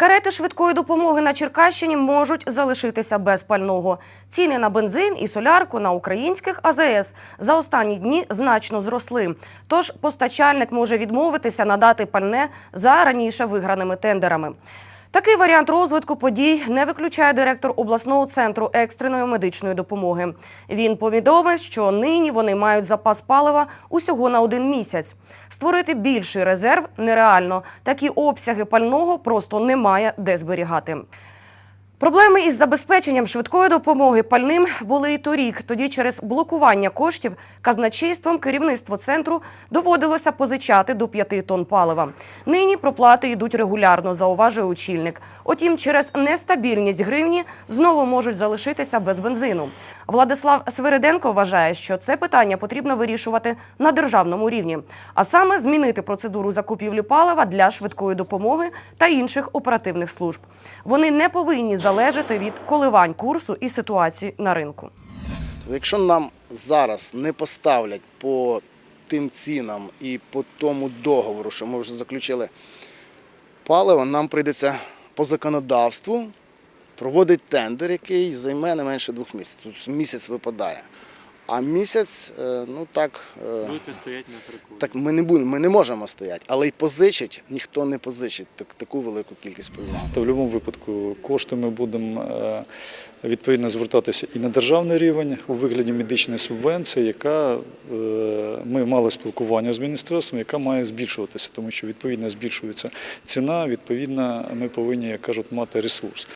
Карети швидкої допомоги на Черкащині можуть залишитися без пального. Ціни на бензин і солярку на українських АЗС за останні дні значно зросли. Тож постачальник може відмовитися надати пальне за раніше виграними тендерами. Такий варіант розвитку подій не виключає директор обласного центру екстреної медичної допомоги. Він повідомив, що нині вони мають запас палива усього на один місяць. Створити більший резерв нереально. Такі обсяги пального просто немає де зберігати. Проблеми із забезпеченням швидкої допомоги пальним були і торік. Тоді через блокування коштів казначейством керівництво центру доводилося позичати до 5 тонн палива. Нині проплати йдуть регулярно, зауважує очільник. Утім, через нестабільність гривні знову можуть залишитися без бензину. Владислав Свириденко вважає, що це питання потрібно вирішувати на державному рівні, а саме змінити процедуру закупівлі палива для швидкої допомоги та інших оперативних служб. Вони не повинні залежати від коливань курсу і ситуації на ринку. Якщо нам зараз не поставлять по тим цінам і по тому договору, що ми вже заключили паливо, нам прийдеться по законодавству проводити тендер, який займе не менше двох місяців. Тут місяць випадає. А місяць, е, ну так, е, Будете стояти на приколі. так ми не будемо, ми не можемо стояти, але й позичить ніхто не позичить так, таку велику кількість пального. То в будь-якому випадку кошти ми будемо е, відповідно звертатися і на державний рівень у вигляді медичної субвенції, яка ми мали спілкування з міністерством, яка має збільшуватися, тому що відповідно збільшується ціна. Відповідно, ми повинні, як кажуть, мати ресурс.